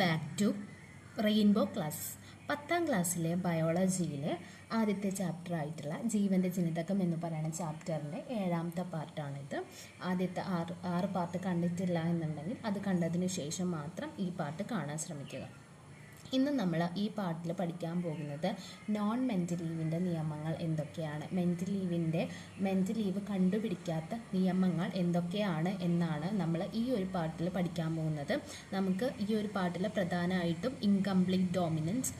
Back to rainbow class പത്താം ക്ലാസ്സിലെ ബയോളജിയിലെ ആദ്യത്തെ ചാപ്റ്റർ ആയിട്ടുള്ള ജീവന്റെ ജനിതകം എന്ന് പറയുന്ന ചാപ്റ്ററിന്റെ ഏഴാമത്തെ പാർട്ടാണിത് ആദ്യത്തെ ആറ് ആറ് പാർട്ട് കണ്ടിട്ടില്ല എന്നുണ്ടെങ്കിൽ അത് കണ്ടതിന് ശേഷം മാത്രം ഈ പാർട്ട് കാണാൻ ശ്രമിക്കുക. ഇന്ന് നമ്മൾ ഈ പാട്ടിൽ പഠിക്കാൻ പോകുന്നത് നോൺ മെന്റൽ ലീവിന്റെ നിയമങ്ങൾ എന്തൊക്കെയാണ്? മെന്റൽ ലീവിന്റെ മെന്റൽ ലീവ് കണ്ടുപിടിക്കാത്ത നിയമങ്ങൾ എന്തൊക്കെയാണ് എന്നാണ് നമ്മൾ ഈ ഒരു പാട്ടിൽ പഠിക്കാൻ പോകുന്നത്. നമുക്ക് ഈ ഒരു പാട്ടിൽ പ്രധാനമായിട്ടും ഇൻകംപ്ലീറ്റ് ഡോമിനൻസ്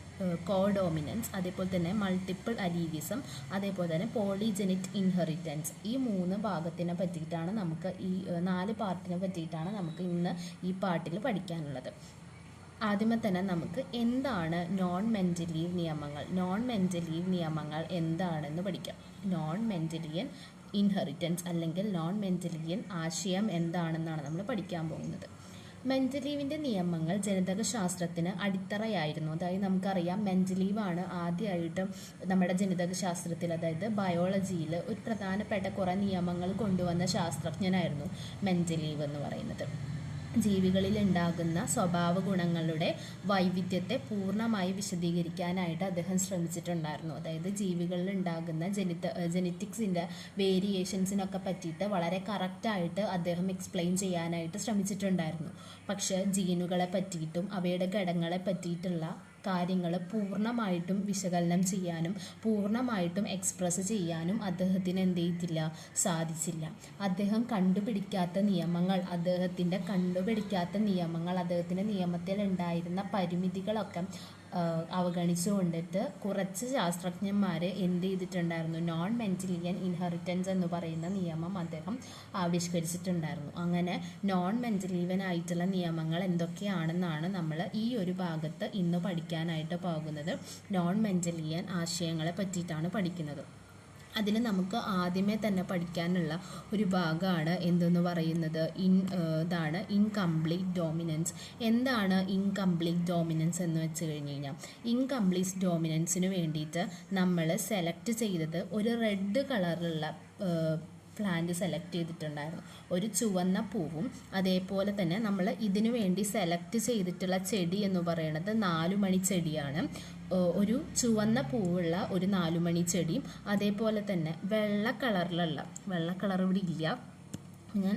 കോ ഡോമിനൻസ് അതേപോലെ തന്നെ മൾട്ടിപ്പിൾ അലീവിസം അതേപോലെ തന്നെ പോളിജെനിറ്റ് ഇൻഹെറിറ്റൻസ് ഈ മൂന്ന് ഭാഗത്തിനെ പറ്റിയിട്ടാണ് നമുക്ക് ഈ നാല് പാർട്ടിനെ പറ്റിയിട്ടാണ് നമുക്ക് ഇന്ന് ഈ പാട്ടിൽ പഠിക്കാനുള്ളത്. ആദ്യമേ തന്നെ നമുക്ക് എന്താണ് നോൺ മെന്റൽ ലീവ് നിയമങ്ങൾ? നോൺ മെന്റൽ ലീവ് നിയമങ്ങൾ എന്താണെന്ന് പഠിക്കാം. നോൺ മെന്റലിയൻ ഇൻഹെറിറ്റൻസ് അല്ലെങ്കിൽ നോൺ മെന്റലിയൻ ആശയം എന്താണെന്നാണ് നമ്മൾ പഠിക്കാൻ പോകുന്നത്. മെന്റൽ ലീവിന്റെ നിയമങ്ങൾ ജനിതക ശാസ്ത്രത്തിന് അടിത്തറയായിരുന്നു. അതായത് നമുക്കറിയാം മെന്റൽ ലീവാണ് ആദ്യമായിട്ട് നമ്മുടെ ജനിതക ശാസ്ത്രത്തിൽ അതായത് ബയോളജിയിൽ ഒരു പ്രധാനപ്പെട്ട കുറേ നിയമങ്ങൾ കൊണ്ടുവന്ന ശാസ്ത്രജ്ഞനായിരുന്നു മെന്റൽ ലീവ് എന്ന് പറയുന്നത്. ജീവികളിൽ ഉണ്ടാകുന്ന സ്വഭാവ ഗുണങ്ങളുടെ വൈവിധ്യത്തെ പൂർണമായി വിശദീകരിക്കാനായിട്ട് അദ്ദേഹം ശ്രമിച്ചിട്ടുണ്ടായിരുന്നു. അതായത് ജീവികളിൽ ഉണ്ടാകുന്ന ജനിത ജെനറ്റിക്സിന്റെ വേരിയേഷൻസിനൊക്കെ പറ്റിയിട്ട് വളരെ കറക്റ്റായിട്ട് അദ്ദേഹം എക്സ്പ്ലെയിൻ ചെയ്യാനായിട്ട് ശ്രമിച്ചിട്ടുണ്ടായിരുന്നു. പക്ഷേ ജീനുകളെ പറ്റിയിട്ടും അവയുടെ ഘടകങ്ങളെ പറ്റിയിട്ടുള്ള കാര്യങ്ങൾ പൂർണമായിട്ടും വിശകലനം ചെയ്യാനും പൂർണമായിട്ടും എക്സ്പ്രസ് ചെയ്യാനും അദ്ദേഹത്തിന് എന്ത് ചെയ്തില്ല സാധിച്ചില്ല. അദ്ദേഹം കണ്ടുപിടിക്കാത്ത നിയമങ്ങൾ അദ്ദേഹത്തിന്റെ കണ്ടുപിടിക്കാത്ത നിയമങ്ങൾ അദ്ദേഹത്തിന്റെ നിയമത്തിൽ ഉണ്ടായിരുന്ന പരിമിതികളൊക്കെ അവഗണിച്ചുകൊണ്ടിട്ട് കുറച്ച് ശാസ്ത്രജ്ഞന്മാർ എന്ത് ചെയ്തിട്ടുണ്ടായിരുന്നു? നോൺ മെന്റിലിയൻ ഇൻഹെറിറ്റൻസ് എന്ന് പറയുന്ന നിയമം അദ്ദേഹം ആവിഷ്കരിച്ചിട്ടുണ്ടായിരുന്നു. അങ്ങനെ നോൺ മെന്റിലീവൻ ആയിട്ടുള്ള നിയമങ്ങൾ എന്തൊക്കെയാണെന്നാണ് നമ്മൾ ഈ ഒരു ഭാഗത്ത് ഇന്ന് പഠിക്കാനായിട്ട് പോകുന്നത്. നോൺ മെന്റലിയൻ ആശയങ്ങളെ പറ്റിയിട്ടാണ് പഠിക്കുന്നത്. അതിൽ നമുക്ക് ആദ്യമേ തന്നെ പഠിക്കാനുള്ള ഒരു ഭാഗമാണ് എന്തെന്ന് പറയുന്നത്? ഇൻ ഇതാണ് ഇൻകംപ്ലീറ്റ് ഡോമിനൻസ് എന്താണ് ഇൻകംപ്ലീറ്റ് ഡോമിനൻസ് എന്ന് വെച്ച് കഴിഞ്ഞ് കഴിഞ്ഞാൽ ഇൻകംപ്ലീറ്റ് ഡോമിനൻസിന് വേണ്ടിയിട്ട് നമ്മൾ സെലക്ട് ചെയ്തത് ഒരു റെഡ് കളറിലുള്ള പ്ലാന്റ് സെലക്ട് ചെയ്തിട്ടുണ്ടായിരുന്നു. ഒരു ചുവന്ന പൂവും അതേപോലെ തന്നെ നമ്മൾ ഇതിനു വേണ്ടി സെലക്ട് ചെയ്തിട്ടുള്ള ചെടി എന്ന് പറയുന്നത് നാലുമണി ചെടിയാണ്. ഒരു ചുവന്ന പൂവുള്ള ഒരു നാലുമണി ചെടിയും അതേപോലെ തന്നെ വെള്ള കളറിലുള്ള വെള്ള കളർ ഇവിടെ ഇല്ല. ഞാൻ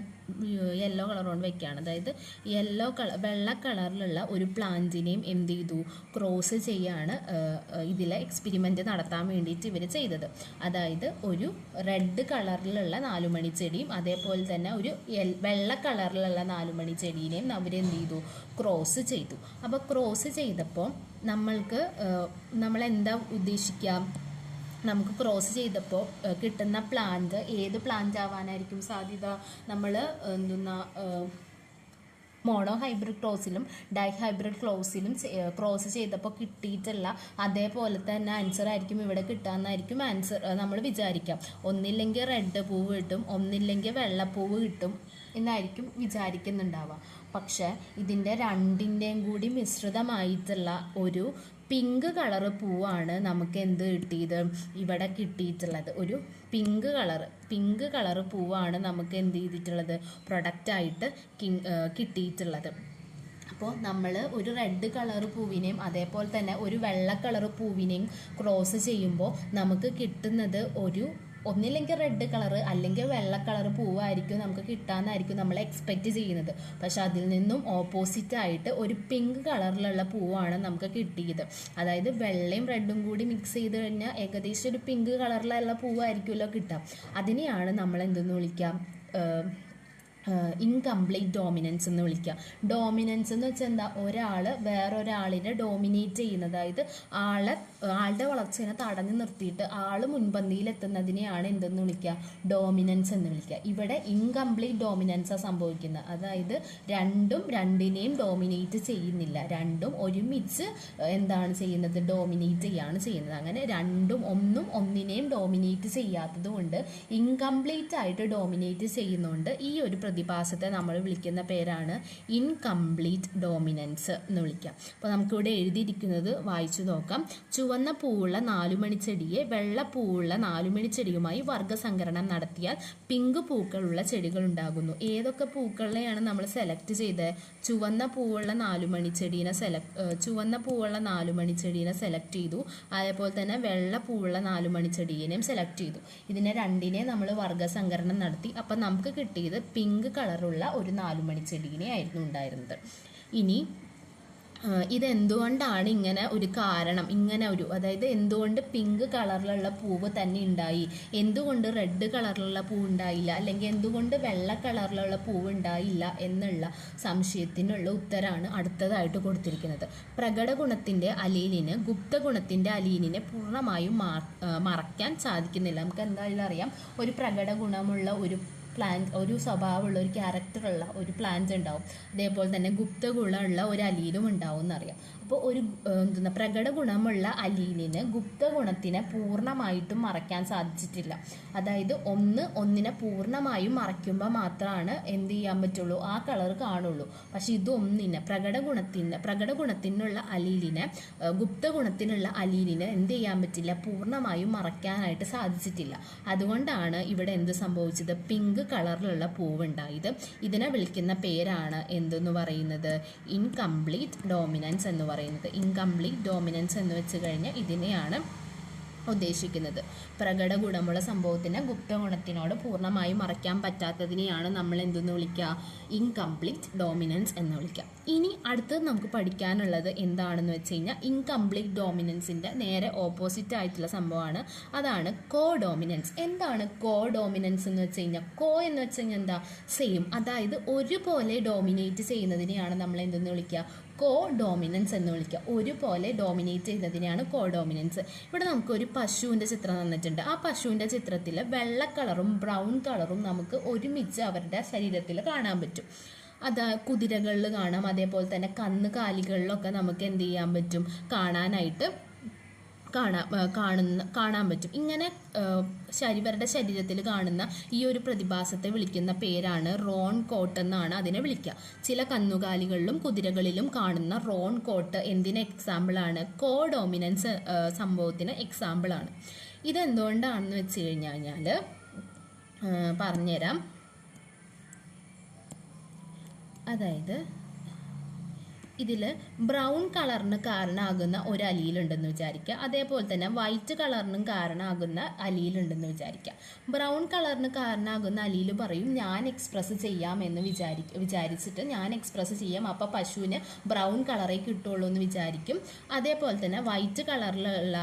യെല്ലോ കളർ കൊണ്ട് വെക്കുകയാണ് അതായത് യെല്ലോ കളർ വെള്ള കളറിലുള്ള ഒരു പ്ലാന്റിനെയും എന്ത് ചെയ്തു? ക്രോസ് ചെയ്യാണ് ഇതിലെ എക്സ്പെരിമെന്റ് നടത്താൻ വേണ്ടിയിട്ട് ഇവർ ചെയ്തത്. അതായത് ഒരു റെഡ് കളറിലുള്ള നാലുമണി ചെടിയും അതേപോലെ തന്നെ ഒരു വെള്ള കളറിലുള്ള നാലുമണി ചെടീനെയും അവരെന്ത് ചെയ്തു? ക്രോസ് ചെയ്തു. അപ്പോൾ ക്രോസ് ചെയ്തപ്പോൾ നമ്മൾക്ക് നമ്മൾ എന്താ ഉദ്ദേശിക്കുക നമുക്ക് ക്രോസ് ചെയ്തപ്പോൾ കിട്ടുന്ന പ്ലാന്റ് ഏത് പ്ലാന്റ് ആവാനായിരിക്കും സാധ്യത? നമ്മൾ എന്തുന്ന മോണോ ഹൈബ്രിഡ് ക്രോസിലും ഡൈ ഹൈബ്രിഡ് ക്ലോസിലും ക്രോസ് ചെയ്തപ്പോൾ കിട്ടിയിട്ടുള്ള അതേപോലെ തന്നെ ആൻസർ ആയിരിക്കും ഇവിടെ കിട്ടാമെന്നായിരിക്കും ആൻസർ നമ്മൾ വിചാരിക്കാം. ഒന്നില്ലെങ്കിൽ റെഡ് പൂവ് കിട്ടും ഒന്നില്ലെങ്കിൽ വെള്ളപ്പൂവ് കിട്ടും എന്നായിരിക്കും വിചാരിക്കുന്നുണ്ടാവുക. പക്ഷേ ഇതിന്റെ രണ്ടിന്റെയും കൂടി മിശ്രിതമായിട്ടുള്ള ഒരു പിങ്ക് കളർ പൂവാണ് നമുക്ക് എന്ത് കിട്ടിയത്? ഇവിടെ കിട്ടിയിട്ടുള്ളത് ഒരു പിങ്ക് കളർ പിങ്ക് കളർ പൂവാണ് നമുക്ക് എന്ത് ചെയ്തിട്ടുള്ളത്? പ്രൊഡക്റ്റായിട്ട് കിട്ടിയിട്ടുള്ളത്. അപ്പോൾ നമ്മൾ ഒരു റെഡ് കളർ പൂവിനെയും അതേപോലെ തന്നെ ഒരു വെള്ള കളർ പൂവിനെയും ക്രോസ് ചെയ്യുമ്പോൾ നമുക്ക് കിട്ടുന്നത് ഒരു ഒന്നില്ലെങ്കിൽ റെഡ് കളർ അല്ലെങ്കിൽ വെള്ള കളർ പൂവായിരിക്കും നമുക്ക് കിട്ടാമെന്നായിരിക്കും നമ്മൾ എക്സ്പെക്റ്റ് ചെയ്യുന്നത്. പക്ഷെ അതിൽ നിന്നും ഓപ്പോസിറ്റ് ആയിട്ട് ഒരു പിങ്ക് കളറിലുള്ള പൂവാണ് നമുക്ക് കിട്ടിയത്. അതായത് വെള്ളയും റെഡും കൂടി മിക്സ് ചെയ്ത് കഴിഞ്ഞാൽ ഏകദേശം ഒരു പിങ്ക് കളറിലുള്ള പൂവായിരിക്കുമല്ലോ കിട്ടുക. അതിനെയാണ് നമ്മൾ എന്തെന്ന് വിളിക്കാം? ഇൻകംപ്ലീറ്റ് ഡോമിനൻസ് എന്ന് വിളിക്കുക. ഡോമിനൻസ് എന്ന് വെച്ചാൽ എന്താ? ഒരാൾ വേറൊരാളിനെ ഡോമിനേറ്റ് ചെയ്യുന്നത്. അതായത് ആളെ ആളുടെ വളർച്ചയെ തടഞ്ഞു നിർത്തിയിട്ട് ആൾ മുൻപന്തിയിൽ എത്തുന്നതിനെയാണ് എന്തെന്ന് വിളിക്കുക? ഡോമിനൻസ് എന്ന് വിളിക്കുക. ഇവിടെ ഇൻകംപ്ലീറ്റ് ഡോമിനൻസാണ് സംഭവിക്കുന്നത്. അതായത് രണ്ടും രണ്ടിനെയും ഡോമിനേറ്റ് ചെയ്യുന്നില്ല. രണ്ടും ഒരുമിച്ച് എന്താണ് ചെയ്യുന്നത്? ഡോമിനേറ്റ് ചെയ്യാണ് ചെയ്യുന്നത്. അങ്ങനെ രണ്ടും ഒന്നും ഒന്നിനെയും ഡോമിനേറ്റ് ചെയ്യാത്തത് കൊണ്ട് ഇൻകംപ്ലീറ്റ് ആയിട്ട് ഡോമിനേറ്റ് ചെയ്യുന്നതുകൊണ്ട് ഈ ഒരു പ്രതിഭാസത്തെ നമ്മൾ വിളിക്കുന്ന പേരാണ് ഇൻകംപ്ലീറ്റ് ഡോമിനൻസ് എന്ന് വിളിക്കാം. അപ്പോൾ നമുക്കിവിടെ എഴുതിയിരിക്കുന്നത് വായിച്ചു നോക്കാം. ചുവന്ന പൂവുള്ള നാലുമണിച്ചെടിയെ വെള്ള പൂവുള്ള നാലുമണിച്ചെടിയുമായി വർഗസംകരണം നടത്തിയാൽ പിങ്ക് പൂക്കളുള്ള ചെടികൾ ഉണ്ടാകുന്നു. ഏതൊക്കെ പൂക്കളെയാണ് നമ്മൾ സെലക്ട് ചെയ്തത് ചുവന്ന പൂവുള്ള നാലുമണിച്ചെടീനെ സെലക്ട് ചുവന്ന പൂവുള്ള നാലുമണിച്ചെടീനെ സെലക്ട് ചെയ്തു. അതേപോലെ തന്നെ വെള്ള പൂവുള്ള നാലുമണിച്ചെടീനെയും സെലക്ട് ചെയ്തു. ഇതിനെ രണ്ടിനെ നമ്മൾ വർഗസംകരണം നടത്തി. അപ്പം നമുക്ക് കിട്ടിയത് പിങ്ക് കളറുള്ള ഒരു നാലുമണി ചെടീനെ ആയിരുന്നു ഉണ്ടായിരുന്നത്. ഇനി ഇതെന്തുകൊണ്ടാണ് ഇങ്ങനെ ഒരു കാരണം ഇങ്ങനെ ഒരു അതായത് എന്തുകൊണ്ട് പിങ്ക് കളറിലുള്ള പൂവ് തന്നെ ഉണ്ടായി? എന്തുകൊണ്ട് റെഡ് കളറിലുള്ള പൂവ് ഉണ്ടായില്ല? അല്ലെങ്കിൽ എന്തുകൊണ്ട് വെള്ള കളറിലുള്ള പൂവ് ഉണ്ടായില്ല? എന്നുള്ള സംശയത്തിനുള്ള ഉത്തരമാണ് അടുത്തതായിട്ട് കൊടുത്തിരിക്കുന്നത്. പ്രകട ഗുണത്തിന്റെ അലീലിന് ഗുപ്ത ഗുണത്തിന്റെ അലീലിനെ പൂർണമായും മറക്കാൻ സാധിക്കുന്നില്ല. നമുക്ക് എന്തായാലും അറിയാം ഒരു പ്രകട ഗുണമുള്ള ഒരു പ്ലാന്റ് ഒരു സ്വഭാവമുള്ള ഒരു ക്യാരക്ടറുള്ള ഒരു പ്ലാന്റ് ഉണ്ടാവും. അതേപോലെ തന്നെ ഗുപ്ത ഉള്ള ഒരു അലീലും ഉണ്ടാവും എന്നറിയാം. അപ്പോൾ ഒരു എന്താ പ്രകട ഗുണമുള്ള അലീലിന് ഗുപ്ത ഗുണത്തിനെ പൂർണമായിട്ടും മറയ്ക്കാൻ സാധിച്ചിട്ടില്ല. അതായത് ഒന്ന് ഒന്നിനെ പൂർണമായും മറയ്ക്കുമ്പോൾ മാത്രമാണ് എന്ത് ചെയ്യാൻ പറ്റുള്ളൂ? ആ കളർ കാണുള്ളൂ. പക്ഷെ ഇതൊന്നിനെ പ്രകട ഗുണത്തിന് പ്രകട ഗുണത്തിനുള്ള അലീലിനെ ഗുപ്ത ഗുണത്തിനുള്ള അലീലിനെ എന്ത് ചെയ്യാൻ പറ്റില്ല? പൂർണമായും മറയ്ക്കാനായിട്ട് സാധിച്ചിട്ടില്ല. അതുകൊണ്ടാണ് ഇവിടെ എന്ത് സംഭവിച്ചത്? പിങ്ക് കളറിലുള്ള പൂവുണ്ടായത്. ഇതിനെ വിളിക്കുന്ന പേരാണ് എന്തെന്ന് പറയുന്നത്? ഇൻകംപ്ലീറ്റ് ഡോമിനൻസ് എന്ന് പറയുന്നത് ഇൻകംപ്ലീറ്റ് ഡോമിനൻസ് എന്ന് വെച്ച് കഴിഞ്ഞാൽ ഇതിനെയാണ് ഉദ്ദേശിക്കുന്നത്. പ്രകട ഗുണമുള്ള സംഭവത്തിന് ഗുപ്ത ഗുണത്തിനോട് പൂർണമായും മറയ്ക്കാൻ പറ്റാത്തതിനെയാണ് നമ്മൾ എന്തെന്ന് വിളിക്കുക? ഇൻകംപ്ലീറ്റ് ഡോമിനൻസ് എന്ന് വിളിക്കുക. ഇനി അടുത്തത് നമുക്ക് പഠിക്കാനുള്ളത് എന്താണെന്ന് വെച്ച് കഴിഞ്ഞാൽ ഇൻകംപ്ലീറ്റ് ഡോമിനൻസിന്റെ നേരെ ഓപ്പോസിറ്റ് ആയിട്ടുള്ള സംഭവമാണ്. അതാണ് കോ ഡോമിനൻസ് എന്താണ് കോ ഡോമിനൻസ് എന്ന് വെച്ച് കഴിഞ്ഞാൽ? കോ എന്ന് വെച്ച് കഴിഞ്ഞാൽ എന്താ? സെയിം അതായത് ഒരുപോലെ ഡോമിനേറ്റ് ചെയ്യുന്നതിനെയാണ് നമ്മൾ എന്തെന്ന് വിളിക്കുക? കോ ഡോമിനൻസ് എന്ന് വിളിക്കുക. ഒരുപോലെ ഡോമിനേറ്റ് ചെയ്യുന്നതിനെയാണ് കോ ഡോമിനൻസ് ഇവിടെ നമുക്ക് ഒരു പശുവിന്റെ ചിത്രം തന്നിട്ടുണ്ട്. ആ പശുവിന്റെ ചിത്രത്തിൽ വെള്ള കളറും ബ്രൗൺ കളറും നമുക്ക് ഒരുമിച്ച് അവരുടെ ശരീരത്തിൽ കാണാൻ പറ്റും. അത് കുതിരകളിൽ കാണാം. അതേപോലെ തന്നെ കന്നുകാലികളിലൊക്കെ നമുക്ക് എന്ത് ചെയ്യാൻ പറ്റും? കാണാനായിട്ട് കാണാൻ കാണുന്ന കാണാൻ പറ്റും. ഇങ്ങനെ ശരിവരുടെ ശരീരത്തിൽ കാണുന്ന ഈ ഒരു പ്രതിഭാസത്തെ വിളിക്കുന്ന പേരാണ് റോൺ കോട്ട് എന്നാണ് അതിനെ വിളിക്കുക. ചില കന്നുകാലികളിലും കുതിരകളിലും കാണുന്ന റോൺ കോട്ട് എന്തിന് എക്സാമ്പിളാണ് കോ ഡോമിനൻസ് സംഭവത്തിന് എക്സാമ്പിളാണ് ഇതെന്തുകൊണ്ടാണെന്ന് വെച്ച് കഴിഞ്ഞാൽ കഴിഞ്ഞാൽ പറഞ്ഞുതരാം. അതായത് ഇതിൽ ബ്രൗൺ കളറിന് കാരണമാകുന്ന ഒരു അലിയിലുണ്ടെന്ന് വിചാരിക്കുക. അതേപോലെ തന്നെ വൈറ്റ് കളറിനും കാരണമാകുന്ന അലിയിലുണ്ടെന്ന് വിചാരിക്കുക. ബ്രൗൺ കളറിന് കാരണമാകുന്ന അലിയിൽ പറയും ഞാൻ എക്സ്പ്രസ് ചെയ്യാം എന്ന് വിചാരി വിചാരിച്ചിട്ട് ഞാൻ എക്സ്പ്രസ് ചെയ്യാം. അപ്പോൾ പശുവിന് ബ്രൗൺ കളറേ കിട്ടുള്ളൂ എന്ന് വിചാരിക്കും. അതേപോലെ തന്നെ വൈറ്റ് കളറിലുള്ള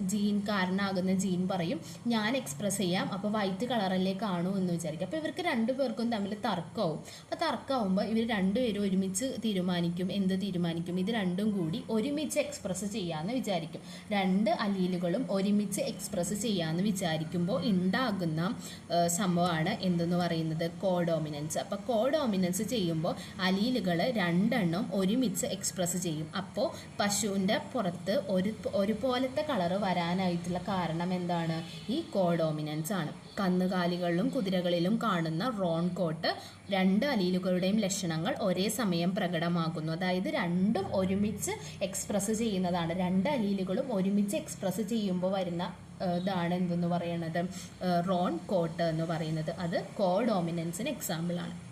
ജീൻ കാരണമാകുന്ന ജീൻ പറയും ഞാൻ എക്സ്പ്രസ് ചെയ്യാം. അപ്പോൾ വൈറ്റ് കളറല്ലേ കാണൂ എന്ന് വിചാരിക്കും. അപ്പോൾ ഇവർക്ക് രണ്ടുപേർക്കും തമ്മിൽ തർക്കമാവും അപ്പോൾ തർക്കമാവുമ്പോൾ ഇവർ രണ്ടുപേരും ഒരുമിച്ച് തീരുമാനിക്കും എന്ത് തീരുമാനിക്കും? ഇത് രണ്ടും കൂടി ഒരുമിച്ച് എക്സ്പ്രസ് ചെയ്യാമെന്ന് വിചാരിക്കും. രണ്ട് അലീലുകളും ഒരുമിച്ച് എക്സ്പ്രസ് ചെയ്യാമെന്ന് വിചാരിക്കുമ്പോൾ ഉണ്ടാകുന്ന സംഭവമാണ് എന്തെന്ന് പറയുന്നത്? കോഡോമിനൻസ് അപ്പോൾ കോഡോമിനൻസ് ചെയ്യുമ്പോൾ അലീലുകൾ രണ്ടെണ്ണം ഒരുമിച്ച് എക്സ്പ്രസ് ചെയ്യും. അപ്പോൾ പശുവിന്റെ പുറത്ത് ഒരു ഒരുപോലത്തെ കളറ് വരാനായിട്ടുള്ള കാരണം എന്താണ്? ഈ കോഡോമിനൻസ് ആണ്. കന്നുകാലികളിലും കുതിരകളിലും കാണുന്ന റോൺ കോട്ട് രണ്ട് അലീലുകളുടെയും ലക്ഷണങ്ങൾ ഒരേ സമയം പ്രകടമാകുന്നു. അതായത് രണ്ടും ഒരുമിച്ച് എക്സ്പ്രസ് ചെയ്യുന്നതാണ്. രണ്ട് അലീലുകളും ഒരുമിച്ച് എക്സ്പ്രസ് ചെയ്യുമ്പോൾ വരുന്ന ഇതാണ് എന്തെന്ന് പറയുന്നത് റോൺ കോട്ട് എന്ന് പറയുന്നത്. അത് കോ ഡോമിനൻസിന് എക്സാമ്പിളാണ്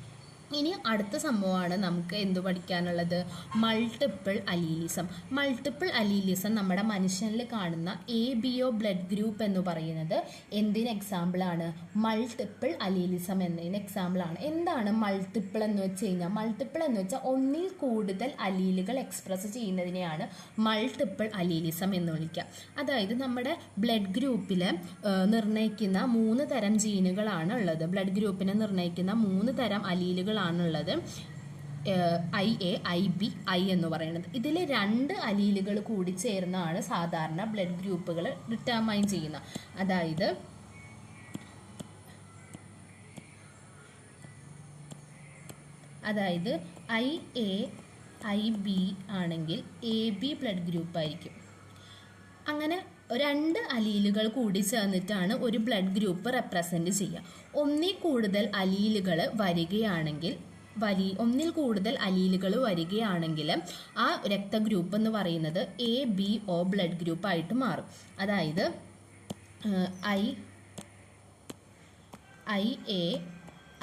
ഇനി അടുത്ത സംഭവമാണ് നമുക്ക് എന്തു പഠിക്കാനുള്ളത്? മൾട്ടിപ്പിൾ അലീലിസം മൾട്ടിപ്പിൾ അലീലിസം നമ്മുടെ മനുഷ്യനിൽ കാണുന്ന A B O blood group എന്ന് പറയുന്നത് എന്തിന് എക്സാമ്പിളാണ് മൾട്ടിപ്പിൾ അലീലിസം എന്നതിന് എക്സാമ്പിളാണ് എന്താണ് മൾട്ടിപ്പിൾ എന്ന് വെച്ച് കഴിഞ്ഞാൽ? മൾട്ടിപ്പിൾ എന്ന് വെച്ചാൽ ഒന്നിൽ കൂടുതൽ അലീലുകൾ എക്സ്പ്രസ് ചെയ്യുന്നതിനെയാണ് മൾട്ടിപ്പിൾ അലീലിസം എന്ന് വിളിക്കുക. അതായത് നമ്മുടെ ബ്ലഡ് ഗ്രൂപ്പിൽ നിർണയിക്കുന്ന മൂന്ന് തരം ജീനുകളാണ് ഉള്ളത്. ബ്ലഡ് ഗ്രൂപ്പിനെ നിർണയിക്കുന്ന മൂന്ന് തരം അലീലുകളാണുള്ളത് I A I B I എന്ന് പറയുന്നത്. ഇതിൽ രണ്ട് അലീലുകൾ കൂടി ചേർന്നാണ് സാധാരണ ബ്ലഡ് ഗ്രൂപ്പുകൾ ഡിറ്റർമൈൻ ചെയ്യുന്നത് അതായത് അതായത് ഐ എ ഐ ബി ആണെങ്കിൽ എ ബി ബ്ലഡ് ഗ്രൂപ്പ് ആയിരിക്കും അങ്ങനെ രണ്ട് അലീലുകൾ കൂടി ചേർന്നിട്ടാണ് ഒരു ബ്ലഡ് ഗ്രൂപ്പ് റെപ്രസെന്റ് ചെയ്യുക. ഒന്നിൽ കൂടുതൽ അലീലുകൾ വരികയാണെങ്കിൽ വരി ഒന്നിൽ കൂടുതൽ അലീലുകൾ വരികയാണെങ്കിൽ ആ രക്തഗ്രൂപ്പ് എന്ന് പറയുന്നത് A B O blood group ആയിട്ട് മാറും. അതായത് I I A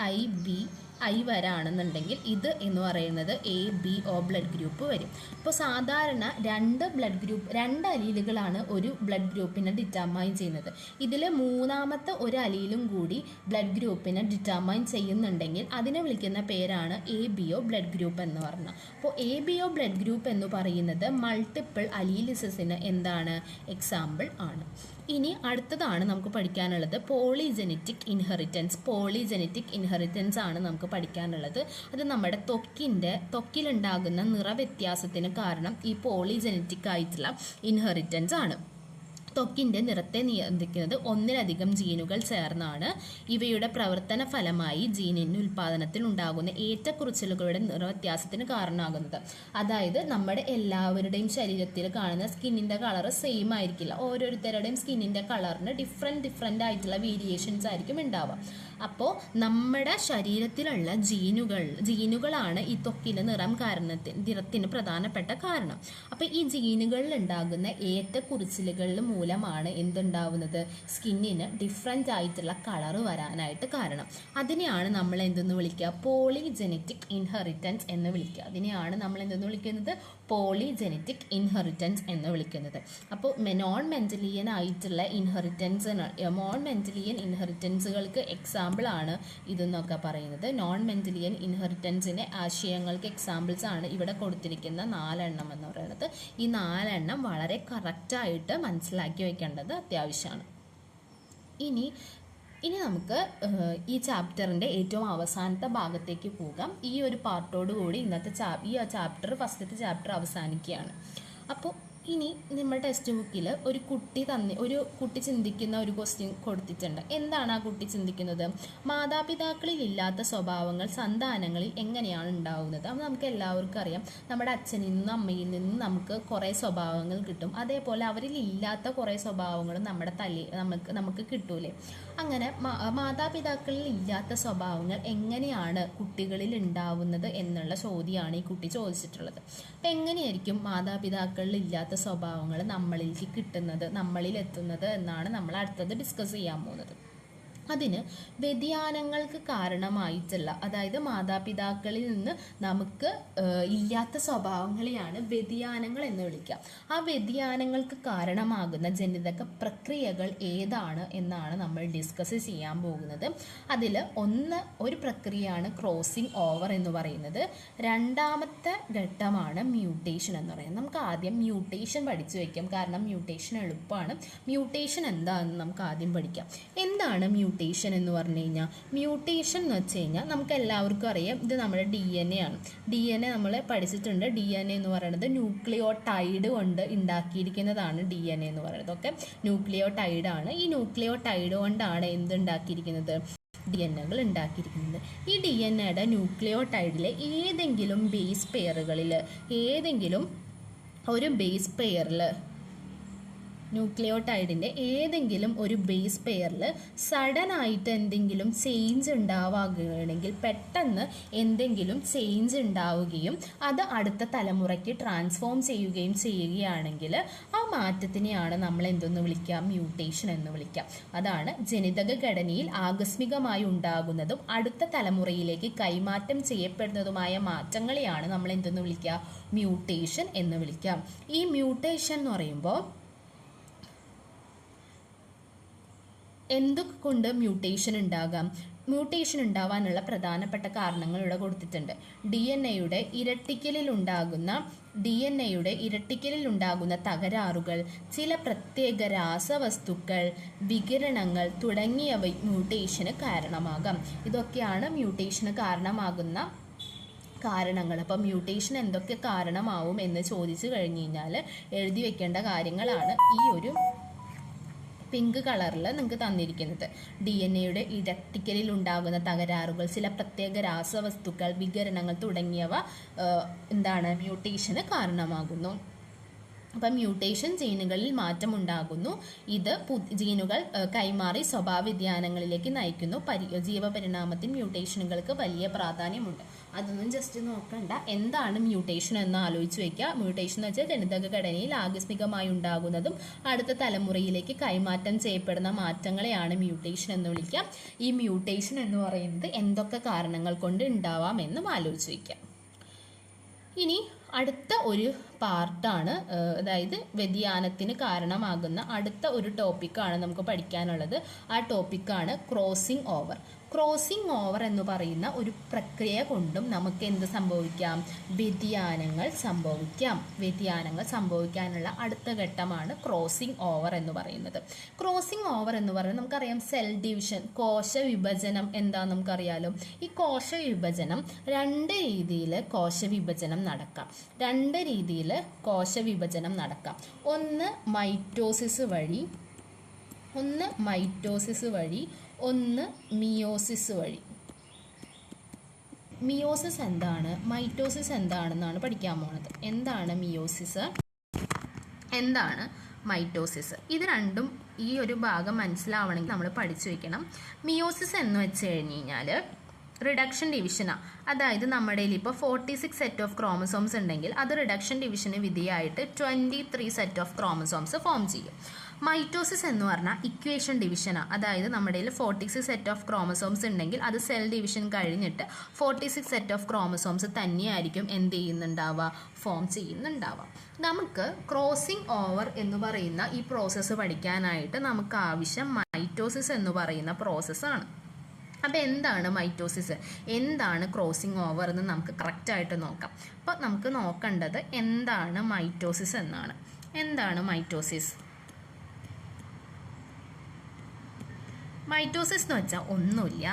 I B I വരാണെന്നുണ്ടെങ്കിൽ ഇത് എന്ന് പറയുന്നത് A B O blood group വരും. അപ്പോൾ സാധാരണ രണ്ട് ബ്ലഡ് ഗ്രൂപ്പ് രണ്ട് അലീലുകളാണ് ഒരു ബ്ലഡ് ഗ്രൂപ്പിനെ ഡിറ്റർമൈൻ ചെയ്യുന്നത്. ഇതിൽ മൂന്നാമത്തെ ഒരു അലീലും കൂടി ബ്ലഡ് ഗ്രൂപ്പിനെ ഡിറ്റർമൈൻ ചെയ്യുന്നുണ്ടെങ്കിൽ അതിനെ വിളിക്കുന്ന പേരാണ് A B O blood group എന്ന് പറഞ്ഞാൽ. അപ്പോൾ A B O blood group എന്ന് പറയുന്നത് മൾട്ടിപ്പിൾ അലീലിസിന് എന്താണ്? എക്സാമ്പിൾ ആണ്. ഇനി അടുത്തതാണ് നമുക്ക് പഠിക്കാനുള്ളത് പോളിജെനറ്റിക് ഇൻഹെറിറ്റൻസ്. പോളിജെനറ്റിക് ഇൻഹെറിറ്റൻസ് ആണ് നമുക്ക് പഠിക്കാനുള്ളത്. അത് നമ്മുടെ ത്വക്കിന്റെ തൊക്കിലുണ്ടാകുന്ന നിറവ്യത്യാസത്തിന് കാരണം ഈ പോളിജെനറ്റിക് ആയിട്ടുള്ള ഇൻഹെറിറ്റൻസ് ആണ്. ത്വക്കിന്റെ നിറത്തെ നിയന്ത്രിക്കുന്നത് ഒന്നിലധികം ജീനുകൾ ചേർന്നാണ്. ഇവയുടെ പ്രവർത്തന ഫലമായി ജീനിന് ഉൽപ്പാദനത്തിൽ ഉണ്ടാകുന്ന ഏറ്റക്കുറിച്ചിലുകളുടെ നിറവ്യത്യാസത്തിന് കാരണമാകുന്നത്. അതായത് നമ്മുടെ എല്ലാവരുടെയും ശരീരത്തിൽ കാണുന്ന സ്കിന്നിന്റെ കളർ സെയിം ആയിരിക്കില്ല. ഓരോരുത്തരുടെയും സ്കിന്നിന്റെ കളറിന് ഡിഫറെന്റ് ഡിഫറെന്റ് ആയിട്ടുള്ള വേരിയേഷൻസ് ആയിരിക്കും ഉണ്ടാവുക. അപ്പോൾ നമ്മുടെ ശരീരത്തിലുള്ള ജീനുകൾ ജീനുകളാണ് ഈ ത്വക്കിന്റെ നിറം കാരണത്തിന് നിറത്തിന് പ്രധാനപ്പെട്ട കാരണം. അപ്പോൾ ഈ ജീനുകളിൽ ഉണ്ടാകുന്ന ഏറ്റക്കുറിച്ചിലുകളിൽ മൂലമാണ് എന്തുണ്ടാവുന്നത്? സ്കിന്നിന് ഡിഫറെന്റ് ആയിട്ടുള്ള കളറ് വരാനായിട്ട് കാരണം. അതിനെയാണ് നമ്മൾ എന്തെന്ന് വിളിക്കുക? പോളിജെനറ്റിക് ഇൻഹെറിറ്റൻസ് എന്ന് വിളിക്കുക. അതിനെയാണ് നമ്മൾ എന്തെന്ന് വിളിക്കുന്നത്? പോളിജെനറ്റിക് ഇൻഹെറിറ്റൻസ് എന്ന് വിളിക്കുന്നത്. അപ്പോൾ നോൺ മെന്റലിയൻ ആയിട്ടുള്ള ഇൻഹെറിറ്റൻസ് നോൺ മെന്റലിയൻ ഇൻഹെറിറ്റൻസുകൾക്ക് എക്സാമ്പിളാണ് ഇതെന്നൊക്കെ പറയുന്നത്. നോൺ മെന്റലിയൻ ഇൻഹെറിറ്റൻസിന്റെ ആശയങ്ങൾക്ക് എക്സാമ്പിൾസ് ആണ് ഇവിടെ കൊടുത്തിരിക്കുന്ന നാലെണ്ണം എന്ന് പറയുന്നത്. ഈ നാലെണ്ണം വളരെ കറക്റ്റായിട്ട് മനസ്സിലാക്കി വയ്ക്കേണ്ടത് അത്യാവശ്യമാണ്. ഇനി ഇനി നമുക്ക് ഈ ചാപ്റ്ററിന്റെ ഏറ്റവും അവസാനത്തെ ഭാഗത്തേക്ക് പോകാം. ഈ ഒരു പാർട്ടോട് കൂടി ഇന്നത്തെ ചാ ഈ ചാപ്റ്റർ ഫസ്റ്റത്തെ ചാപ്റ്റർ അവസാനിക്കുകയാണ്. അപ്പോൾ ഇനി നമ്മൾ ടെക്സ്റ്റ് ബുക്കിൽ ഒരു കുട്ടി തന്നി ഒരു കുട്ടി ചിന്തിക്കുന്ന ഒരു ക്വസ്റ്റ്യൻ കൊടുത്തിട്ടുണ്ട്. എന്താണ് ആ കുട്ടി ചിന്തിക്കുന്നത്? മാതാപിതാക്കളിൽ ഇല്ലാത്ത സ്വഭാവങ്ങൾ സന്താനങ്ങളിൽ എങ്ങനെയാണ് ഉണ്ടാവുന്നത്? അപ്പം നമുക്ക് എല്ലാവർക്കും അറിയാം. നമ്മുടെ അച്ഛനിൽ നിന്നും അമ്മയിൽ നിന്നും നമുക്ക് കുറേ സ്വഭാവങ്ങൾ കിട്ടും. അതേപോലെ അവരിൽ ഇല്ലാത്ത കുറേ സ്വഭാവങ്ങളും നമ്മുടെ തലി നമുക്ക് നമുക്ക് കിട്ടൂലേ. അങ്ങനെ മാതാപിതാക്കളിൽ ഇല്ലാത്ത സ്വഭാവങ്ങൾ എങ്ങനെയാണ് കുട്ടികളിൽ ഉണ്ടാവുന്നത് എന്നുള്ള ചോദ്യമാണ് ഈ കുട്ടി ചോദിച്ചിട്ടുള്ളത്. അപ്പം എങ്ങനെയായിരിക്കും മാതാപിതാക്കളിൽ ഇല്ലാത്ത സ്വഭാവങ്ങൾ നമ്മളിലേക്ക് കിട്ടുന്നത് നമ്മളിൽ എത്തുന്നത് എന്നാണ് നമ്മൾ അടുത്തത് ഡിസ്കസ് ചെയ്യാൻ പോകുന്നത്. അതിന് വ്യതിയാനങ്ങൾക്ക് കാരണമായിട്ടുള്ള അതായത് മാതാപിതാക്കളിൽ നിന്ന് നമുക്ക് ഇല്ലാത്ത സ്വഭാവങ്ങളെയാണ് വ്യതിയാനങ്ങൾ എന്ന് വിളിക്കുക ആ വ്യതിയാനങ്ങൾക്ക് കാരണമാകുന്ന ജനിതക പ്രക്രിയകൾ ഏതാണ് എന്നാണ് നമ്മൾ ഡിസ്കസ് ചെയ്യാൻ പോകുന്നത്. അതിൽ ഒന്ന് ഒരു പ്രക്രിയയാണ് ക്രോസിംഗ് ഓവർ എന്ന് പറയുന്നത്. രണ്ടാമത്തെ ഘട്ടമാണ് മ്യൂട്ടേഷൻ എന്ന് പറയുന്നത്. നമുക്ക് ആദ്യം മ്യൂട്ടേഷൻ പഠിച്ചു വയ്ക്കാം കാരണം മ്യൂട്ടേഷൻ എളുപ്പമാണ്. മ്യൂട്ടേഷൻ എന്താണെന്ന് നമുക്ക് ആദ്യം പഠിക്കാം. എന്താണ് മ്യൂട്ടേഷൻ എന്ന് പറഞ്ഞു കഴിഞ്ഞാൽ മ്യൂട്ടേഷൻ എന്ന് വെച്ച് കഴിഞ്ഞാൽ നമുക്ക് എല്ലാവർക്കും അറിയാം ഇത് നമ്മുടെ ഡി എൻ എ ആണ്. ഡി എൻ എ നമ്മൾ പഠിച്ചിട്ടുണ്ട്. ഡി എൻ എ എന്ന് പറയുന്നത് ന്യൂക്ലിയോടൈഡ് കൊണ്ട് ഉണ്ടാക്കിയിരിക്കുന്നതാണ് ഡി എൻ എ എന്ന് പറയുന്നത്. ഓക്കെ? ന്യൂക്ലിയോടൈഡ് ആണ്. ഈ ന്യൂക്ലിയോടൈഡ് കൊണ്ടാണ് എന്തുണ്ടാക്കിയിരിക്കുന്നത് ഡി എൻ എകൾ ഉണ്ടാക്കിയിരിക്കുന്നത്. ഈ ഡി എൻ എയുടെ ന്യൂക്ലിയോടൈഡിലെ ഏതെങ്കിലും ബേസ് പെയറുകളിൽ ഏതെങ്കിലും ഒരു ബേസ് പെയറിൽ ന്യൂക്ലിയോടൈഡിന്റെ ഏതെങ്കിലും ഒരു ബേസ് പെയറിൽ സഡൻ ആയിട്ട് എന്തെങ്കിലും ചേഞ്ച് ഉണ്ടാവുകയാണെങ്കിൽ പെട്ടെന്ന് എന്തെങ്കിലും ചേഞ്ച് ഉണ്ടാവുകയും അത് അടുത്ത തലമുറയ്ക്ക് ട്രാൻസ്ഫോം ചെയ്യുകയും ചെയ്യുകയാണെങ്കിൽ ആ മാറ്റത്തിനെയാണ് നമ്മൾ എന്തെന്ന് വിളിക്കുക മ്യൂട്ടേഷൻ എന്ന് വിളിക്കുക അതാണ് ജനിതക ഘടനയിൽ ആകസ്മികമായി ഉണ്ടാകുന്നതും അടുത്ത തലമുറയിലേക്ക് കൈമാറ്റം ചെയ്യപ്പെടുന്നതുമായ മാറ്റങ്ങളെയാണ് നമ്മൾ എന്തെന്ന് വിളിക്കുക? മ്യൂട്ടേഷൻ എന്ന് വിളിക്കാം. ഈ മ്യൂട്ടേഷൻ എന്ന് പറയുമ്പോൾ എന്തൊക്കെ കൊണ്ട് മ്യൂട്ടേഷൻ ഉണ്ടാകാം? മ്യൂട്ടേഷൻ ഉണ്ടാവാനുള്ള പ്രധാനപ്പെട്ട കാരണങ്ങൾ ഇവിടെ കൊടുത്തിട്ടുണ്ട്. ഡി എൻ എയുടെ ഇരട്ടിക്കലിൽ ഉണ്ടാകുന്ന ഡി എൻ എയുടെ ഇരട്ടിക്കലിൽ ഉണ്ടാകുന്ന തകരാറുകൾ ചില പ്രത്യേക രാസവസ്തുക്കൾ വികിരണങ്ങൾ തുടങ്ങിയവ മ്യൂട്ടേഷന് കാരണമാകാം. ഇതൊക്കെയാണ് മ്യൂട്ടേഷന് കാരണമാകുന്ന കാരണങ്ങൾ. അപ്പം മ്യൂട്ടേഷൻ എന്തൊക്കെ കാരണമാവും എന്ന് ചോദിച്ചു കഴിഞ്ഞു കഴിഞ്ഞാൽ എഴുതി വെക്കേണ്ട കാര്യങ്ങളാണ് ഈ ഒരു പിങ്ക് കളറിൽ നിങ്ങൾക്ക് തന്നിരിക്കുന്നത്. ഡി എൻ എയുടെ ഇരട്ടിക്കലിൽ ഉണ്ടാകുന്ന തകരാറുകൾ ചില പ്രത്യേക രാസവസ്തുക്കൾ വികരണങ്ങൾ തുടങ്ങിയവ എന്താണ് മ്യൂട്ടേഷന് കാരണമാകുന്നു. അപ്പം മ്യൂട്ടേഷൻ ജീനുകളിൽ മാറ്റം ഉണ്ടാകുന്നു ഇത് ജീനുകൾ കൈമാറി സ്വഭാവ വ്യതിയാനങ്ങളിലേക്ക് നയിക്കുന്നു. പരി ജീവപരിണാമത്തിൽ മ്യൂട്ടേഷനുകൾക്ക് വലിയ പ്രാധാന്യമുണ്ട്. അതൊന്നും ജസ്റ്റ് നോക്കണ്ട. എന്താണ് മ്യൂട്ടേഷൻ എന്ന് ആലോചിച്ച് വെക്കുക മ്യൂട്ടേഷൻ എന്ന് വെച്ചാൽ ജനിതക ഘടനയിൽ ആകസ്മികമായി ഉണ്ടാകുന്നതും അടുത്ത തലമുറയിലേക്ക് കൈമാറ്റം ചെയ്യപ്പെടുന്ന മാറ്റങ്ങളെയാണ് മ്യൂട്ടേഷൻ എന്ന് വിളിക്കുക ഈ മ്യൂട്ടേഷൻ എന്ന് പറയുന്നത് എന്തൊക്കെ കാരണങ്ങൾ കൊണ്ട് ഉണ്ടാവാം എന്നും ആലോചിച്ച് വയ്ക്കുക ഇനി അടുത്ത ഒരു പാർട്ടാണ് അതായത് വ്യതിയാനത്തിന് കാരണമാകുന്ന അടുത്ത ഒരു ടോപ്പിക്കാണ് നമുക്ക് പഠിക്കാനുള്ളത്. ആ ടോപ്പിക്കാണ് ക്രോസിംഗ് ഓവർ ക്രോസിംഗ് ഓവർ എന്ന് പറയുന്ന ഒരു പ്രക്രിയ കൊണ്ടും നമുക്ക് എന്ത് സംഭവിക്കാം? വ്യതിയാനങ്ങൾ സംഭവിക്കാം. വ്യതിയാനങ്ങൾ സംഭവിക്കാനുള്ള അടുത്ത ഘട്ടമാണ് ക്രോസിംഗ് ഓവർ എന്ന് പറയുന്നത്. ക്രോസിംഗ് ഓവർ എന്ന് പറയുന്നത് നമുക്കറിയാം സെൽ ഡിവിഷൻ കോശ വിഭജനം എന്താ നമുക്കറിയാലോ? ഈ കോശ വിഭജനം രണ്ട് രീതിയിൽ കോശ വിഭജനം നടക്കാം. രണ്ട് രീതിയിൽ കോശ വിഭജനം നടക്കാം. ഒന്ന് മൈറ്റോസിസ് വഴി ഒന്ന് മൈറ്റോസിസ് വഴി ഒന്ന് മിയോസിസ് വഴി. മിയോസിസ് എന്താണ്? മൈറ്റോസിസ് എന്താണെന്നാണ് പഠിക്കാൻ പോണത്. എന്താണ് മിയോസിസ്? എന്താണ് മൈറ്റോസിസ്? ഇത് രണ്ടും ഈ ഒരു ഭാഗം മനസ്സിലാവണമെങ്കിൽ നമ്മൾ പഠിച്ചു വെക്കണം. മിയോസിസ് എന്ന് വെച്ച് കഴിഞ്ഞ് കഴിഞ്ഞാൽ റിഡക്ഷൻ ഡിവിഷനാണ് അതായത് നമ്മുടെ ഇപ്പോൾ forty six set of chromosomes ഉണ്ടെങ്കിൽ അത് റിഡക്ഷൻ ഡിവിഷന് വിധിയായിട്ട് twenty three set of chromosomes form ചെയ്യും. മൈറ്റോസിസ് എന്ന് പറഞ്ഞാൽ ഇക്വേഷൻ ഡിവിഷനാണ് അതായത് നമ്മുടെ forty six set of chromosomes ഉണ്ടെങ്കിൽ അത് സെൽ ഡിവിഷൻ കഴിഞ്ഞിട്ട് forty six set of chromosomes തന്നെയായിരിക്കും എന്ത് ചെയ്യുന്നുണ്ടാവുക? ഫോം ചെയ്യുന്നുണ്ടാവുക. നമുക്ക് ക്രോസിംഗ് ഓവർ എന്ന് പറയുന്ന ഈ പ്രോസസ്സ് പഠിക്കാനായിട്ട് നമുക്ക് ആവശ്യം മൈറ്റോസിസ് എന്ന് പറയുന്ന പ്രോസസ്സാണ് അപ്പോൾ എന്താണ് മൈറ്റോസിസ് എന്താണ് ക്രോസിംഗ് ഓവർ എന്ന് നമുക്ക് കറക്റ്റായിട്ട് നോക്കാം. അപ്പോൾ നമുക്ക് നോക്കേണ്ടത് എന്താണ് മൈറ്റോസിസ് എന്നാണ്. എന്താണ് മൈറ്റോസിസ് മൈറ്റോസിസ് എന്ന് വെച്ചാൽ ഒന്നുമില്ല.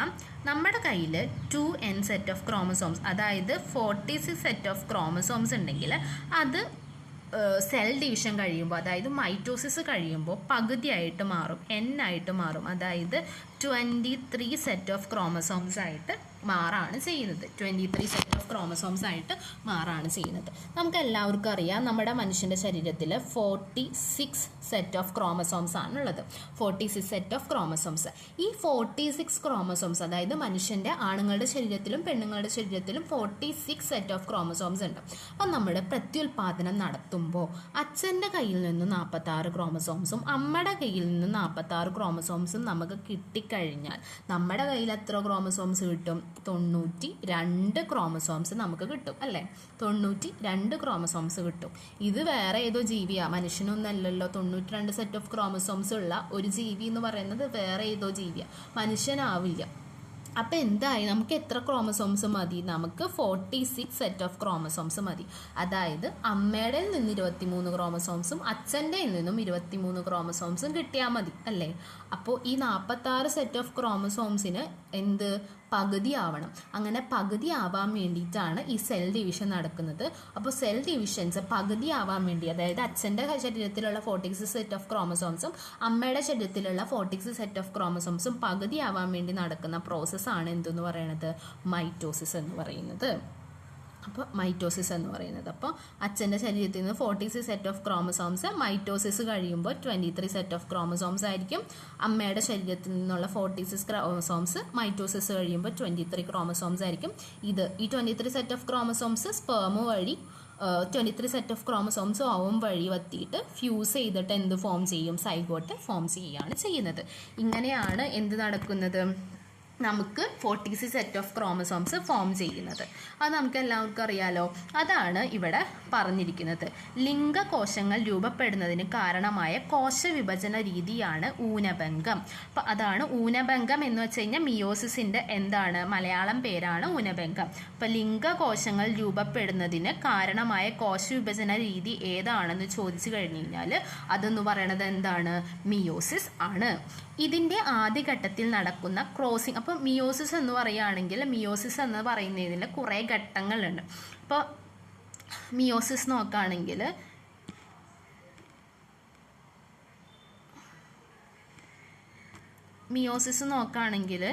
നമ്മുടെ കയ്യിൽ two N set of chromosomes അതായത് forty six set of chromosomes ഉണ്ടെങ്കിൽ അത് സെൽ ഡിവിഷൻ കഴിയുമ്പോൾ അതായത് മൈറ്റോസിസ് കഴിയുമ്പോൾ പകുതിയായിട്ട് മാറും എൻ ആയിട്ട് മാറും. അതായത് twenty three set of chromosomes ആയിട്ട് മാറാണ് ചെയ്യുന്നത്. Twenty three set of chromosomes ആയിട്ട് മാറാണ് ചെയ്യുന്നത്. നമുക്ക് എല്ലാവർക്കും അറിയാം നമ്മുടെ മനുഷ്യന്റെ ശരീരത്തിൽ forty six set of chromosomes ആണുള്ളത്. Forty six set of chromosomes ഈ ഫോർട്ടി സിക്സ് ക്രോമസോംസ് അതായത് മനുഷ്യന്റെ ആണുങ്ങളുടെ ശരീരത്തിലും പെണ്ണുങ്ങളുടെ ശരീരത്തിലും forty six set of chromosomes ഉണ്ട്. അപ്പം നമ്മുടെ പ്രത്യുൽപാദനം നടത്തുമ്പോൾ അച്ഛന്റെ കയ്യിൽ നിന്ന് നാൽപ്പത്താറ് ക്രോമസോംസും അമ്മയുടെ കയ്യിൽ നിന്ന് നാൽപ്പത്താറ് ക്രോമസോംസും നമുക്ക് കിട്ടിക്കഴിഞ്ഞാൽ നമ്മുടെ കയ്യിൽ എത്ര ക്രോമസോംസ് കിട്ടും? തൊണ്ണൂറ്റി രണ്ട് ക്രോമസോംസ് നമുക്ക് കിട്ടും അല്ലേ? തൊണ്ണൂറ്റി രണ്ട് ക്രോമസോംസ് കിട്ടും. ഇത് വേറെ ഏതോ ജീവിയാ. മനുഷ്യനൊന്നല്ലല്ലോ. തൊണ്ണൂറ്റി രണ്ട് സെറ്റ് ഓഫ് ക്രോമസോംസ് ഉള്ള ഒരു ജീവി എന്ന് പറയുന്നത് വേറെ ഏതോ ജീവിയാ. മനുഷ്യനാവില്ല. അപ്പം എന്തായി? നമുക്ക് എത്ര ക്രോമസോംസ് മതി? നമുക്ക് forty six set of chromosomes മതി. അതായത് അമ്മയുടെ നിന്ന് ഇരുപത്തി മൂന്ന് ക്രോമസോംസും അച്ഛന്റെ നിന്നും ഇരുപത്തി മൂന്ന് ക്രോമസോംസും കിട്ടിയാൽ മതി അല്ലേ? അപ്പോൾ ഈ നാൽപ്പത്താറ് സെറ്റ് ഓഫ് ക്രോമസോംസിന് എന്ത്? പകുതി ആവണം. അങ്ങനെ പകുതി ആവാൻ വേണ്ടിയിട്ടാണ് ഈ സെൽ ഡിവിഷൻ നടക്കുന്നത്. അപ്പോൾ സെൽ ഡിവിഷൻസ് പകുതി ആവാൻ വേണ്ടി അതായത് അച്ഛന്റെ ശരീരത്തിലുള്ള ഫോർട്ടി സിക്സ് സെറ്റ് ഓഫ് ക്രോമസോംസും അമ്മയുടെ ശരീരത്തിലുള്ള ഫോർട്ടി സിക്സ് സെറ്റ് ഓഫ് ക്രോമസോംസും പകുതി ആവാൻ വേണ്ടി നടക്കുന്ന പ്രോസസ്സാണ് എന്തെന്ന് പറയുന്നത് മൈറ്റോസിസ് എന്ന് പറയുന്നത്. അപ്പോൾ മൈറ്റോസിസ് എന്ന് പറയുന്നത്. അപ്പോൾ അച്ഛന്റെ ശരീരത്തിൽ നിന്ന് forty six set of chromosomes mitosis കഴിയുമ്പോൾ twenty three set of chromosomes ആയിരിക്കും. അമ്മയുടെ ശരീരത്തിൽ നിന്നുള്ള ഫോർട്ടി സിക്സ് ക്രോമസോംസ് മൈറ്റോസിസ് കഴിയുമ്പോൾ ട്വന്റി ത്രീ ക്രോമസോംസ് ആയിരിക്കും. ഇത് ഈ twenty three set of chromosomes sperm വഴി twenty three set of chromosomes ovum വഴി വത്തിയിട്ട് ഫ്യൂസ് ചെയ്തിട്ട് എന്ത് ഫോം ചെയ്യും? സൈഗോട്ട് ഫോം ചെയ്യുകയാണ് ചെയ്യുന്നത്. ഇങ്ങനെയാണ് എന്ത് നടക്കുന്നത്? നമുക്ക് forty six set of chromosomes form ചെയ്യുന്നത്. അത് നമുക്ക് എല്ലാവർക്കും അറിയാലോ? അതാണ് ഇവിടെ പറഞ്ഞിരിക്കുന്നത്. ലിംഗകോശങ്ങൾ രൂപപ്പെടുന്നതിന് കാരണമായ കോശ വിഭജന രീതിയാണ് ഊനഭംഗം. അപ്പം അതാണ് ഊനഭംഗം എന്ന് വെച്ച് കഴിഞ്ഞാൽ മിയോസിസിന്റെ എന്താണ്? മലയാളം പേരാണ് ഊനഭംഗം. അപ്പം ലിംഗകോശങ്ങൾ രൂപപ്പെടുന്നതിന് കാരണമായ കോശ വിഭജന രീതി ഏതാണെന്ന് ചോദിച്ചു കഴിഞ്ഞു കഴിഞ്ഞാൽ അതെന്ന് പറയണത് എന്താണ്? മിയോസിസ് ആണ്. ഇതിന്റെ ആദ്യഘട്ടത്തിൽ നടക്കുന്ന ക്രോസിങ് അപ്പോൾ മിയോസിസ് എന്ന് പറയുകയാണെങ്കിൽ മിയോസിസ് എന്ന് പറയുന്നതിൽ കുറേ ഘട്ടങ്ങളുണ്ട്. അപ്പോൾ മിയോസിസ് നോക്കുകയാണെങ്കിൽ മിയോസിസ് നോക്കുകയാണെങ്കിൽ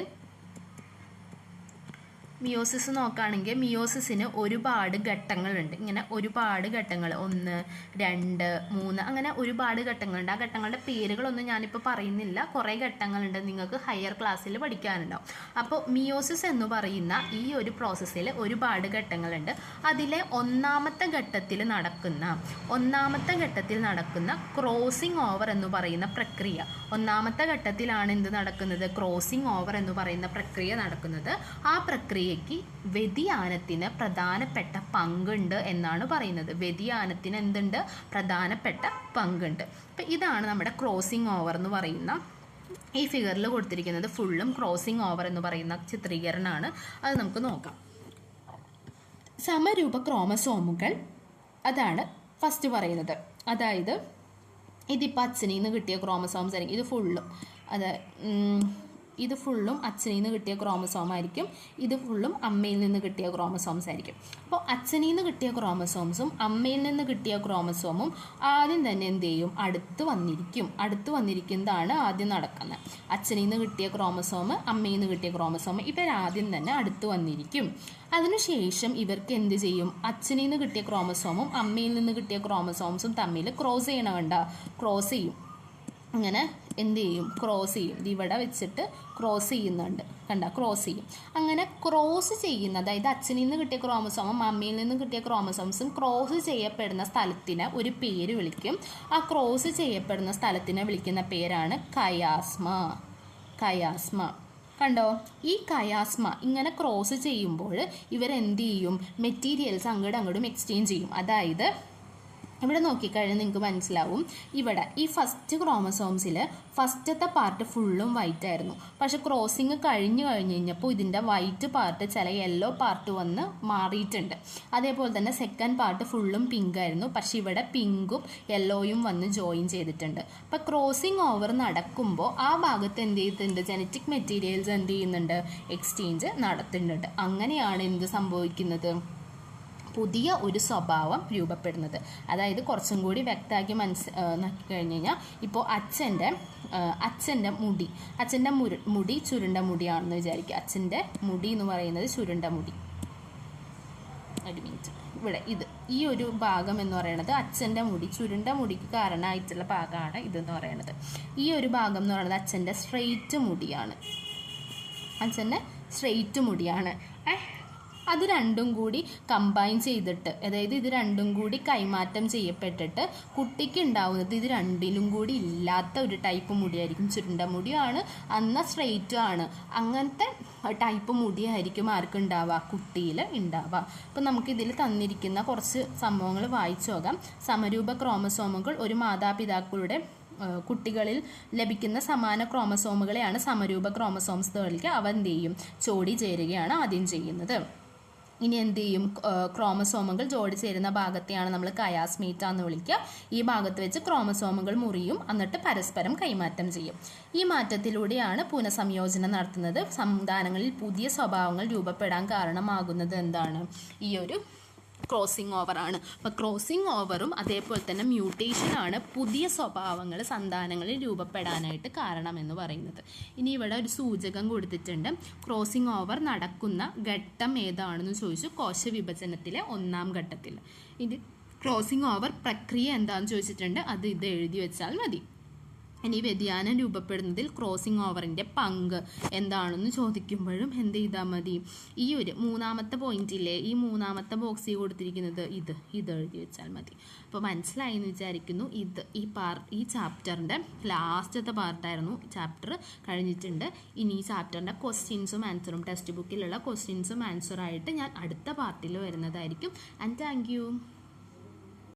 മിയോസിസ് നോക്കുകയാണെങ്കിൽ മിയോസിസിന് ഒരുപാട് ഘട്ടങ്ങളുണ്ട്. ഇങ്ങനെ ഒരുപാട് ഘട്ടങ്ങൾ ഒന്ന് രണ്ട് മൂന്ന് അങ്ങനെ ഒരുപാട് ഘട്ടങ്ങളുണ്ട്. ആ ഘട്ടങ്ങളുടെ പേരുകളൊന്നും ഞാനിപ്പോൾ പറയുന്നില്ല. കുറേ ഘട്ടങ്ങളുണ്ട് നിങ്ങൾക്ക് ഹയർ ക്ലാസ്സിൽ പഠിക്കാനുണ്ടാവും. അപ്പോൾ മിയോസിസ് എന്ന് പറയുന്ന ഈ ഒരു പ്രോസസ്സിൽ ഒരുപാട് ഘട്ടങ്ങളുണ്ട്. അതിലെ ഒന്നാമത്തെ ഘട്ടത്തിൽ നടക്കുന്ന ഒന്നാമത്തെ ഘട്ടത്തിൽ നടക്കുന്ന ക്രോസിംഗ് ഓവർ എന്ന് പറയുന്ന പ്രക്രിയ. ഒന്നാമത്തെ ഘട്ടത്തിലാണ് എന്ത് നടക്കുന്നത് ക്രോസിംഗ് ഓവർ എന്ന് പറയുന്ന പ്രക്രിയ നടക്കുന്നത്. ആ പ്രക്രിയയ്ക്ക് വ്യതിയാനത്തിന് പ്രധാനപ്പെട്ട പങ്കുണ്ട് എന്നാണ് പറയുന്നത്. വ്യതിയാനത്തിന് എന്തുണ്ട്? പ്രധാനപ്പെട്ട പങ്കുണ്ട്. അപ്പം ഇതാണ് നമ്മുടെ ക്രോസിംഗ് ഓവർ എന്ന് പറയുന്ന ഈ ഫിഗറിൽ കൊടുത്തിരിക്കുന്നത്. ഫുള്ളും ക്രോസിംഗ് ഓവർ എന്ന് പറയുന്ന ചിത്രീകരണമാണ്. അത് നമുക്ക് നോക്കാം. സമരൂപ ക്രോമസോമുകൾ അതാണ് ഫസ്റ്റ് പറയുന്നത്. അതായത് ഇതിപ്പോൾ അച്ഛനിൽ നിന്ന് കിട്ടിയ ക്രോമസോംസ് ആയിരിക്കും. ഇത് ഫുള്ളും അത് ഇത് ഫുള്ളും അച്ഛനിൽ നിന്ന് കിട്ടിയ ക്രോമസോം ആയിരിക്കും. ഇത് ഫുള്ളും അമ്മയിൽ നിന്ന് കിട്ടിയ ക്രോമസോംസ് ആയിരിക്കും. അപ്പോൾ അച്ഛനിൽ നിന്ന് കിട്ടിയ ക്രോമസോംസും അമ്മയിൽ നിന്ന് കിട്ടിയ ക്രോമസോമും ആദ്യം തന്നെ എന്ത് ചെയ്യും? അടുത്ത് വന്നിരിക്കും. അടുത്ത് വന്നിരിക്കുന്നതാണ് ആദ്യം നടക്കുന്നത് അച്ഛനിൽ നിന്ന് കിട്ടിയ ക്രോമസോം അമ്മയിൽ നിന്ന് കിട്ടിയ ക്രോമസോം ഇവരാദ്യം തന്നെ അടുത്ത് വന്നിരിക്കും. അതിനുശേഷം ഇവർക്ക് എന്ത് ചെയ്യും? അച്ഛനിൽ നിന്ന് കിട്ടിയ ക്രോമസോമും അമ്മയിൽ നിന്ന് കിട്ടിയ ക്രോമസോംസും തമ്മിൽ ക്രോസ് ചെയ്യണ വേണ്ട ക്രോസ് ചെയ്യും. അങ്ങനെ എന്ത് ചെയ്യും? ക്രോസ് ചെയ്യും. ഇവിടെ വെച്ചിട്ട് ക്രോസ് ചെയ്യുന്നുണ്ട്. കണ്ട? ക്രോസ് ചെയ്യും. അങ്ങനെ ക്രോസ് ചെയ്യുന്ന അതായത് അച്ഛനിൽ നിന്ന് കിട്ടിയ ക്രോമസോമും അമ്മയിൽ നിന്ന് കിട്ടിയ ക്രോമസോംസും ക്രോസ് ചെയ്യപ്പെടുന്ന സ്ഥലത്തിന് ഒരു പേര് വിളിക്കും. ആ ക്രോസ് ചെയ്യപ്പെടുന്ന സ്ഥലത്തിനെ വിളിക്കുന്ന പേരാണ് കയാസ്മ കയാസ്മ കണ്ടോ? ഈ കയാസ്മ ഇങ്ങനെ ക്രോസ് ചെയ്യുമ്പോൾ ഇവരെന്ത് ചെയ്യും? മെറ്റീരിയൽസ് അങ്ങോട്ടും അങ്ങോട്ടും എക്സ്ചേഞ്ച് ചെയ്യും. അതായത് ഇവിടെ നോക്കിക്കഴിഞ്ഞാൽ നിങ്ങൾക്ക് മനസ്സിലാവും. ഇവിടെ ഈ ഫസ്റ്റ് ക്രോമസോംസിൽ ഫസ്റ്റത്തെ പാർട്ട് ഫുള്ളും വൈറ്റ് ആയിരുന്നു. പക്ഷെ ക്രോസിങ് കഴിഞ്ഞു കഴിഞ്ഞ് കഴിഞ്ഞപ്പോൾ ഇതിന്റെ വൈറ്റ് പാർട്ട് ചില യെല്ലോ പാർട്ട് വന്ന് മാറിയിട്ടുണ്ട്. അതേപോലെ തന്നെ സെക്കൻഡ് പാർട്ട് ഫുള്ളും പിങ്ക് ആയിരുന്നു. പക്ഷെ ഇവിടെ പിങ്കും യെല്ലോയും വന്ന് ജോയിൻ ചെയ്തിട്ടുണ്ട്. അപ്പം ക്രോസിങ് ഓവർ നടക്കുമ്പോൾ ആ ഭാഗത്ത് എന്ത് ചെയ്തിട്ടുണ്ട്? ജനറ്റിക് മെറ്റീരിയൽസ് എന്ത് ചെയ്യുന്നുണ്ട്? എക്സ്ചേഞ്ച് നടത്തുന്നുണ്ട്. അങ്ങനെയാണ് എന്ത് സംഭവിക്കുന്നത്? പുതിയ ഒരു സ്വഭാവം രൂപപ്പെടുന്നത്. അതായത് കുറച്ചും കൂടി വ്യക്തമാക്കി മനസ്സ് നോക്കി കഴിഞ്ഞ് കഴിഞ്ഞാൽ ഇപ്പോൾ അച്ഛന്റെ അച്ഛന്റെ മുടി അച്ഛന്റെ മുരു മുടി ചുരുണ്ട മുടിയാണെന്ന് വിചാരിക്കുക. അച്ഛന്റെ മുടി എന്ന് പറയുന്നത് ചുരുണ്ട മുടി. ഒരു മിനിറ്റ് ഇവിടെ ഇത് ഈ ഒരു ഭാഗം എന്ന് പറയുന്നത് അച്ഛന്റെ മുടി ചുരുണ്ട മുടിക്ക് കാരണമായിട്ടുള്ള ഭാഗമാണ് ഇതെന്ന് പറയുന്നത്. ഈ ഒരു ഭാഗം എന്ന് പറയുന്നത് അച്ഛന്റെ സ്ട്രെയിറ്റ് മുടിയാണ്. അച്ഛന്റെ സ്ട്രെയിറ്റ് മുടിയാണ്. ഏ, അത് രണ്ടും കൂടി കമ്പൈൻ ചെയ്തിട്ട് അതായത് ഇത് രണ്ടും കൂടി കൈമാറ്റം ചെയ്യപ്പെട്ടിട്ട് കുട്ടിക്ക് ഉണ്ടാവുന്നത് ഇത് രണ്ടിലും കൂടി ഇല്ലാത്ത ഒരു ടൈപ്പ് മുടിയായിരിക്കും. ചുരുണ്ട മുടിയാണ് അന്ന സ്ട്രെയിറ്റും ആണ്. അങ്ങനത്തെ ടൈപ്പ് മുടിയായിരിക്കും ആർക്കും ഉണ്ടാവുക കുട്ടിയിൽ ഉണ്ടാവുക. അപ്പം നമുക്കിതിൽ തന്നിരിക്കുന്ന കുറച്ച് സംഭവങ്ങൾ വായിച്ചു നോക്കാം. സമരൂപ ക്രോമസോമുകൾ ഒരു മാതാപിതാക്കളുടെ കുട്ടികളിൽ ലഭിക്കുന്ന സമാന ക്രോമസോമുകളെയാണ് സമരൂപ ക്രോമസോംസ് വിളിക്കുക. അവ എന്ത് ചെയ്യും? ചോടി ചേരുകയാണ് ആദ്യം ചെയ്യുന്നത്. ഇനി എന്ത് ചെയ്യും? ക്രോമസോമുകൾ ജോഡി ചേരുന്ന ഭാഗത്തെയാണ് നമ്മൾ കയാസ്മീറ്റ എന്ന് വിളിക്കുക. ഈ ഭാഗത്ത് വെച്ച് ക്രോമസോമുകൾ മുറിയും. എന്നിട്ട് പരസ്പരം കൈമാറ്റം ചെയ്യും. ഈ മാറ്റത്തിലൂടെയാണ് പുനഃസംയോജനം നടത്തുന്നത്. സന്താനങ്ങളിൽ പുതിയ സ്വഭാവങ്ങൾ രൂപപ്പെടാൻ കാരണമാകുന്നത് എന്താണ്? ഈ ഒരു ക്രോസിംഗ് ഓവറാണ് അപ്പോൾ ക്രോസിങ് ഓവറും അതേപോലെ തന്നെ മ്യൂട്ടേഷനാണ് പുതിയ സ്വഭാവങ്ങൾ സന്താനങ്ങളിൽ രൂപപ്പെടാനായിട്ട് കാരണമെന്ന് പറയുന്നത്. ഇനി ഇവിടെ ഒരു സൂചകം കൊടുത്തിട്ടുണ്ട്. ക്രോസിങ് ഓവർ നടക്കുന്ന ഘട്ടം ഏതാണെന്ന് ചോദിച്ചു. കോശ വിഭജനത്തിലെ ഒന്നാം ഘട്ടത്തിൽ. ഇത് ക്രോസിങ് ഓവർ പ്രക്രിയ എന്താണെന്ന് ചോദിച്ചിട്ടുണ്ട്. അത് ഇത് എഴുതി വെച്ചാൽ മതി. ഇനി വ്യതിയാനം രൂപപ്പെടുന്നതിൽ ക്രോസിംഗ് ഓവറിന്റെ പങ്ക് എന്താണെന്ന് ചോദിക്കുമ്പോഴും എന്ത് ചെയ്താൽ മതി? ഈ ഒരു മൂന്നാമത്തെ പോയിന്റിലെ ഈ മൂന്നാമത്തെ ബോക്സിൽ കൊടുത്തിരിക്കുന്നത് ഇത്. ഇത് എഴുതി വെച്ചാൽ മതി. അപ്പോൾ മനസ്സിലായി എന്ന് വിചാരിക്കുന്നു. ഇത് ഈ പാർ ഈ ചാപ്റ്ററിന്റെ ലാസ്റ്റത്തെ പാർട്ടായിരുന്നു ചാപ്റ്റർ കഴിഞ്ഞിട്ടുണ്ട്. ഇനി ഈ ചാപ്റ്ററിന്റെ ക്വസ്റ്റ്യൻസും ആൻസറും ടെക്സ്റ്റ് ബുക്കിലുള്ള ക്വസ്റ്റ്യൻസും ആൻസറായിട്ട് ഞാൻ അടുത്ത പാർട്ടിൽ വരുന്നതായിരിക്കും. And thank